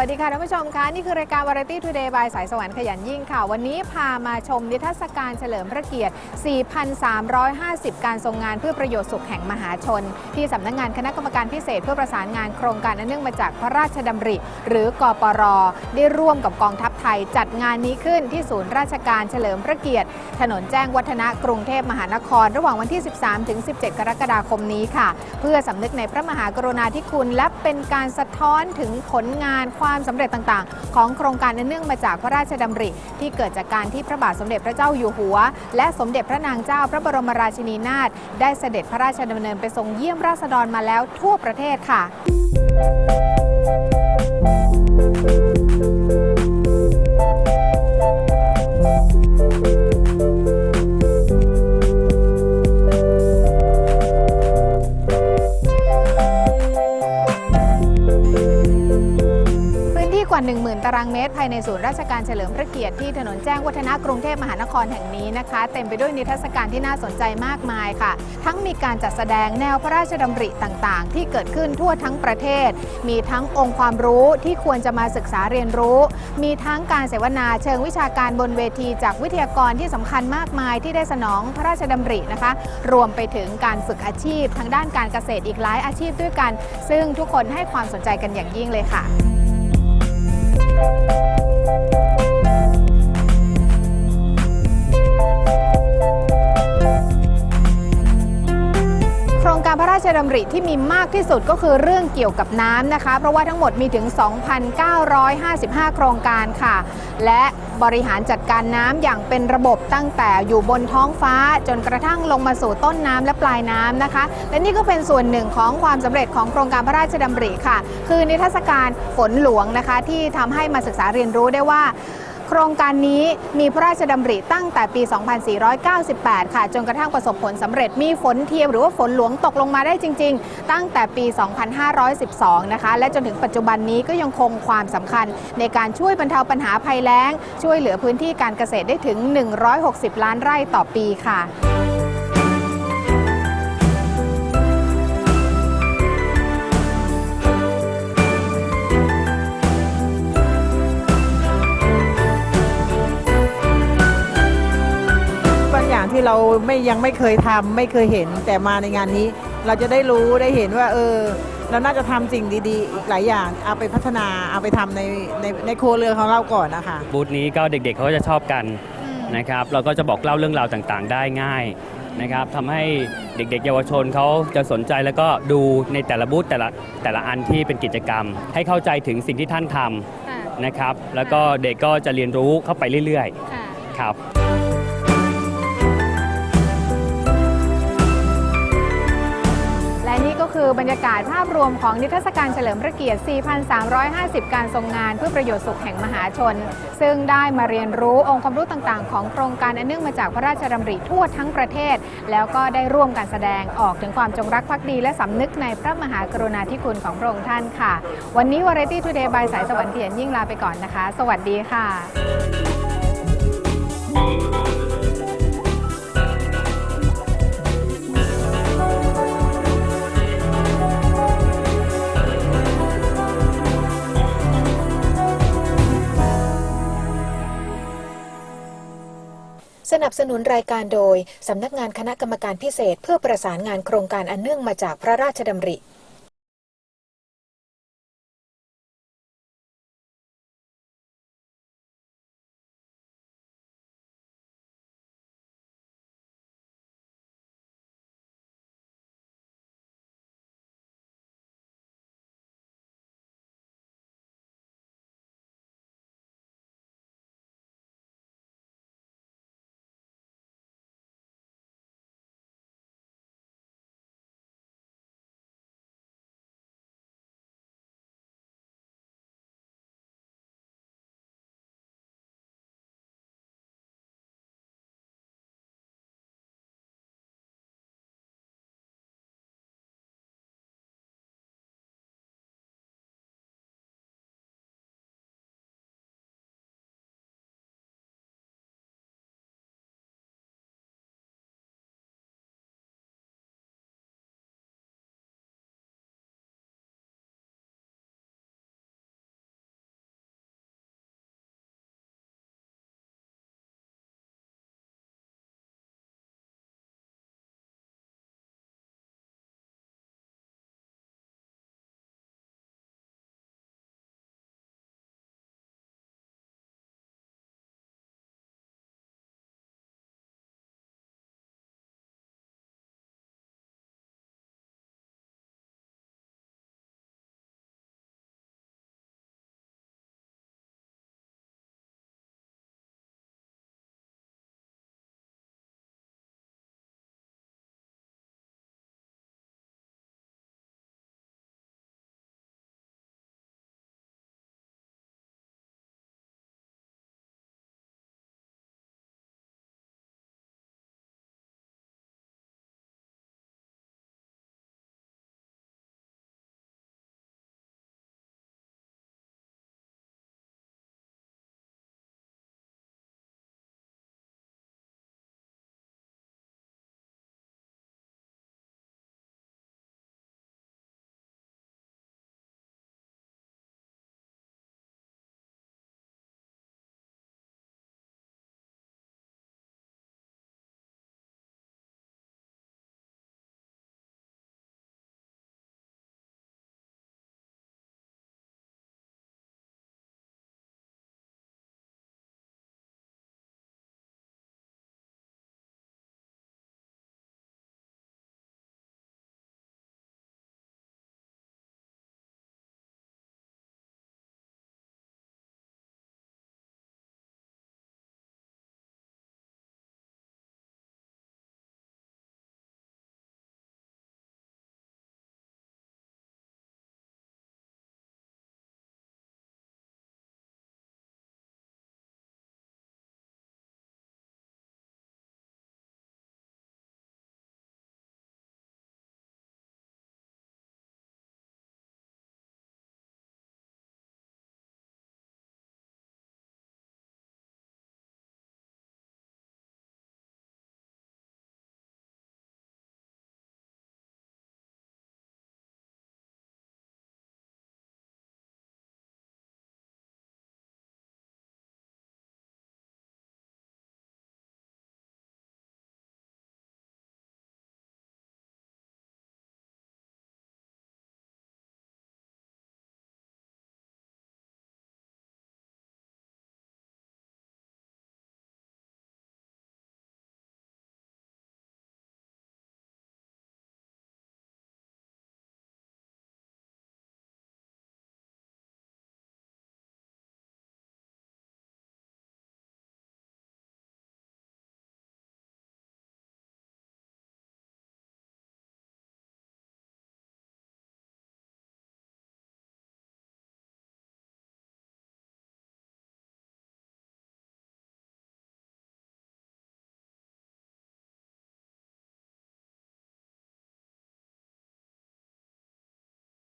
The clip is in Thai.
สวัสดีค่ะท่านผู้ชมคะนี่คือรายการ Variety Today by สายสวรรค์ขยันยิ่งค่ะ วันนี้พามาชมนิทรรศการเฉลิมพระเกียรติ 4,350 การทรงงานเพื่อประโยชน์สุขแห่งมหาชน ที่สำนักงานคณะกรรมการพิเศษเพื่อประสานงานโครงการอันเนื่องมาจากพระราชดำริ หรือกปรได้ร่วมกับกองทัพไทย จัดงานนี้ขึ้นที่ศูนย์ราชการเฉลิมพระเกียรติ ถนนแจ้งวัฒนะกรุงเทพมหานคร ระหว่างวันที่ 13ถึง17 กรกฎาคมนี้ค่ะ เพื่อสำนึกในพระมหากรุณาธิคุณและเป็นการสะท้อนถึงผลงานความความสำเร็จต่างๆ ของโครงการเนื่องมาจากพระราชดำริ ที่เกิดจากการที่พระบาทสมเด็จพระเจ้าอยู่หัว และสมเด็จพระนางเจ้าพระบรมราชินีนาถได้เสด็จพระราชดำเนินไปทรงเยี่ยมราษฎรมาแล้วทั่วประเทศค่ะ 10,000 ตารางเมตร ภายในศูนย์ราชการเฉลิมพระเกียรติที่ถนนแจ้งวัฒนะกรุงเทพมหานครแห่งนี้นะคะ เต็มไปด้วยนิทรรศการที่น่าสนใจมากมายค่ะ ทั้งมีการจัดแสดงแนวพระราชดำริต่างๆ ที่เกิดขึ้นทั่วทั้งประเทศ มีทั้งองค์ความรู้ที่ควรจะมาศึกษาเรียนรู้ มีทั้งการเสวนาเชิงวิชาการบนเวที จากวิทยากรที่สำคัญมากมายที่ได้สนองพระราชดำรินะคะ รวมไปถึงการฝึกอาชีพ ทางด้านการเกษตรอีกหลายอาชีพด้วยกัน ซึ่งทุกคนให้ความสนใจกันอย่างยิ่งเลยค่ะ โชดำริที่มีมากที่สุดก็คือเรื่องเกี่ยวกับน้ำนะคะ เพราะว่าทั้งหมดมีถึง 2,955 โครงการค่ะ และบริหารจัดการน้ำอย่างเป็นระบบตั้งแต่อยู่บนท้องฟ้าจนกระทั่งลงมาสู่ต้นน้ำและปลายน้ำนะคะ และนี่ก็เป็นส่วนหนึ่งของความสำเร็จของโครงการพระราชดำริค่ะ คือนิทรรศการฝนหลวงนะคะที่ทำให้มาศึกษาเรียนรู้ได้ว่า ครงการนี้มีพระราชดำริตั้งแต่ปี 2498 ค่ะ จนกระทั่งประสบผลสำเร็จมีฝนเทียมหรือว่าฝนหลวงตกลงมาได้จริง ๆ ตั้งแต่ปี 2512 นะคะ และจนถึงปัจจุบันนี้ก็ยังคงความสำคัญ ในการช่วยบรรเทาปัญหาภัยแล้ง ช่วยเหลือพื้นที่การเกษตรได้ถึง 160 ล้านไร่ต่อปีค่ะ ที่เราไม่ยังไม่เคยทำไม่เคยเห็น แต่มาในงานนี้ เราจะได้รู้ได้เห็นว่า เออเราน่าจะทำสิ่งดีๆ อีกหลายอย่าง เอาไปพัฒนาเอาไปทำในในในครัวเรือนของเราก่อนนะคะบูธนี้ก็เด็กๆเขาก็จะชอบกันนะครับ เราก็จะบอกเล่าเรื่องราวต่างๆ ได้ง่ายนะครับทำให้เด็กๆ เยาวชนเขาจะสนใจแล้วก็ดูในแต่ละบูธแต่ละแต่ละอันที่เป็นกิจกรรม ให้เข้าใจถึงสิ่งที่ท่านทำนะครับ แล้วก็เด็กก็จะเรียนรู้เข้าไปเรื่อยๆครับ อบรรยากาศภาพรวมของนิทรรศการเฉลิมพระเกียรติ 4,350 การทรงงานเพื่อประโยชน์สุขแห่งมหาชน ซึ่งได้มาเรียนรู้องค์ความรู้ต่างๆ ของโครงการอันเนื่องมาจากพระราชดำริทั่วทั้งประเทศ แล้วก็ได้ร่วมการแสดงออกถึงความจงรักภักดี และสำนึกในพระมหากรุณาธิคุณของพระองค์ท่านค่ะ วันนี้ Variety Today by สายสวรรค์เขียนยิ่งลาไปก่อนนะคะ สวัสดีค่ะ นับสนุนรายการโดย สำนักงานคณะกรรมการพิเศษ เพื่อประสานงานโครงการอันเนื่องมาจากพระราชดำริ